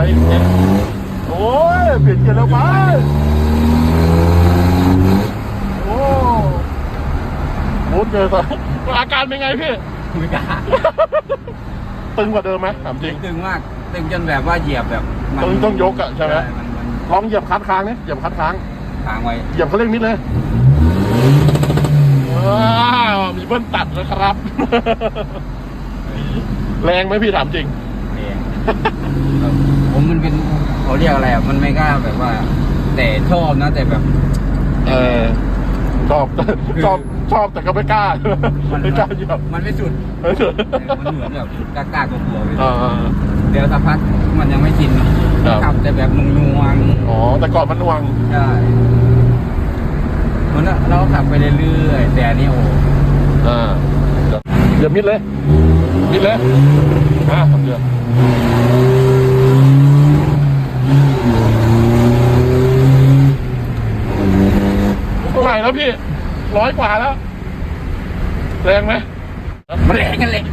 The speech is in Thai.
ไปเนี่ยโอ้ยเปลี่ยนเกียร์แล้วไปโอ้โหเจอซะอาการเป็นไงพี่ไม่กล้าตึงกว่าเดิมไหมถามจริงตึงมากตึงจนแบบว่าเหยียบแบบมันต้องต้องยกอะใช่ไหมมันมันลองเหยียบคัดค้างนี่เหยียบคัดค้างค้างไว้เหยียบเขาเร่งนิดเลยว้าวมีเบิ้ลตัดนะครับ แรงไหมพี่ถามจริงเอง ผมมันเป็นเขาเรียกอะไรอะมันไม่กล้าแบบว่า แต่ชอบนะแต่แบบ เออชอบชอบชอบแต่ก็ไม่กล้ามันไม่กล้าเหยียบมันไม่สุดเออมันเหมือนแบบกล้ากลัวๆไปอ่าเดี๋ยวสักพักมันยังไม่ชินครับขับแต่แบบนุ่งๆอ๋อแต่ก่อนมันนวงใช่มันเราขับไปเรื่อยๆแต่อันนี่โอ้อ่าเดี๋ยวมิดเลยมิดเลยอ่าเดี๋ยวเท่าไห ร่แล้วพี่ร้อยกว่าแล้ว แรงไหมมันแรงกันเลย